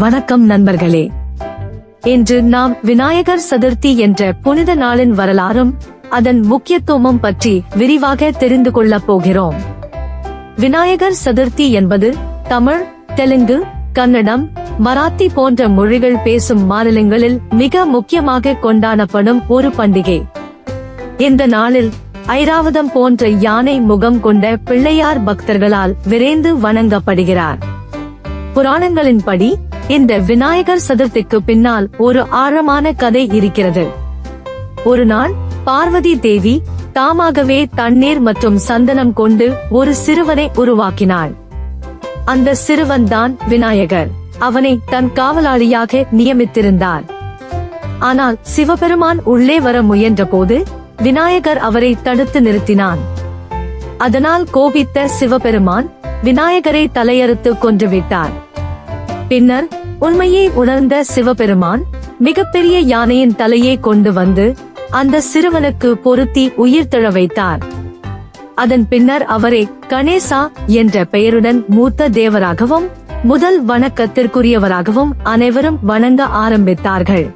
வணக்கம் நண்பர்களே. இன்று நாம் விநாயகர் சதுர்த்தி என்ற புனித நாளின் வரலாறும் அதன் முக்கியத்துவமும் பற்றி விரிவாக தெரிந்து கொள்ளப் போகிறோம். விநாயகர் சதுர்த்தி என்பது தமிழ் தெலுங்கு கன்னடம் மராத்தி போன்ற மொழிகள் பேசும் மாநிலங்களில் மிக முக்கியமாக கொண்டாடப்படும் ஒரு பண்டிகை. இந்த நாளில் ஐராவதம் போன்ற யானை முகம் கொண்ட பிள்ளையார் பக்தர்களால் விரைந்து வணங்கப்படுகிறார். புராணங்களின்படி இந்த விநாயகர் சதுர்த்திக்கு பின்னால் ஒரு ஆழமான கதை இருக்கிறது. ஒரு நாள் பார்வதி தேவி தாமாகவே தண்ணீர் மற்றும் சந்தனம் கொண்டு ஒரு சிறுவனை உருவாக்கினாள். அந்த சிறுவன் தான் விநாயகர். அவனை தன் காவலாளியாக நியமித்திருந்தார். ஆனால் சிவபெருமான் உள்ளே வர முயன்றபோது விநாயகர் அவரை தடுத்து நிறுத்தினான். அதனால் கோபித்த சிவபெருமான் விநாயகரை தலையறுத்து கொன்றுவிட்டார் பின்னர் உண்மையை உணர்ந்த சிவபெருமான் மிகப்பெரிய யானையின் தலையை கொண்டு வந்து அந்த சிறுவனுக்கு பொருத்தி உயிர் தழ வைத்தார். அதன் பின்னர் அவரை கணேசா என்ற பெயருடன் மூத்த தேவராகவும் முதல் வணக்கத்திற்குரியவராகவும் அனைவரும் வணங்க ஆரம்பித்தார்கள்.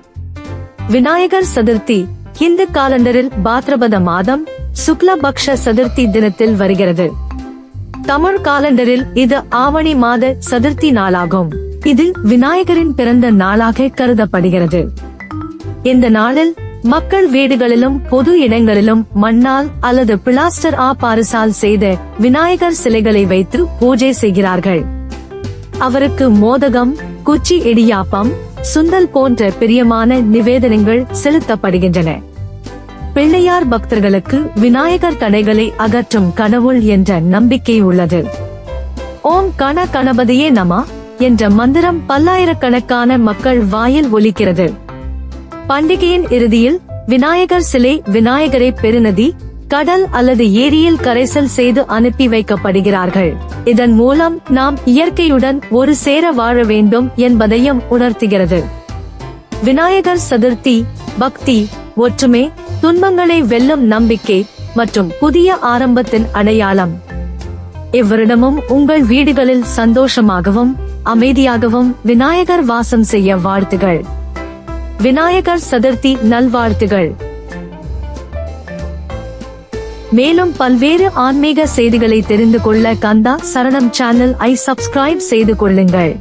விநாயகர் சதுர்த்தி இந்து காலண்டரில் பாத்ரபத மாதம் சுக்லபக்ஷ சதுர்த்தி தினத்தில் வருகிறது. தமிழ் காலண்டரில் இது ஆவணி மாத சதுர்த்தி நாளாகும். இது விநாயகரின் பிறந்த நாளாக கருதப்படுகிறது. இந்த நாளில் மக்கள் வீடுகளிலும் பொது இடங்களிலும் மண்ணால் அல்லது பிளாஸ்டர் ஆ பாரிசால் செய்த விநாயகர் சிலைகளை வைத்து பூஜை செய்கிறார்கள். அவருக்கு மோதகம் குச்சி இடியாப்பம் சுந்தல் போன்ற பிரியமான நிவேதனங்கள் செலுத்தப்படுகின்றன. பிள்ளையார் பக்தர்களுக்கு விநாயகர் தடைகளை அகற்றும் கடவுள் என்ற நம்பிக்கை உள்ளது. ஓம் கண கணபதியே நமா. என்ற மந்திரம் பல்லாயிரக்கணக்கான மக்கள் வாயில் ஒலிக்கிறது. பண்டிகையின் இறுதியில் விநாயகர் சிலை விநாயகரை பெருநதி கடல் அல்லது ஏரியில் கரைசல் செய்து அனுப்பி வைக்கப்படுகிறார்கள். இதன் மூலம் நாம் இயற்கையுடன் ஒரு சேர வாழ வேண்டும் என்பதையும் உணர்த்துகிறது. விநாயகர் சதுர்த்தி பக்தி ஒற்றுமை துன்பங்களை வெல்லும் நம்பிக்கை மற்றும் புதிய ஆரம்பத்தின் அடையாளம். இவ்வருடமும் உங்கள் வீடுகளில் சந்தோஷமாகவும் அமைதியாகவும் விநாயகர் வாசம் செய்ய வாழ்த்துகள். விநாயகர் சதுர்த்தி நல்வாழ்த்துகள். மேலும் பல்வேறு ஆன்மீக செய்திகளை தெரிந்து கொள்ள கந்தா சரணம் சேனல் ஐ சப்ஸ்கிரைப் செய்து கொள்ளுங்கள்.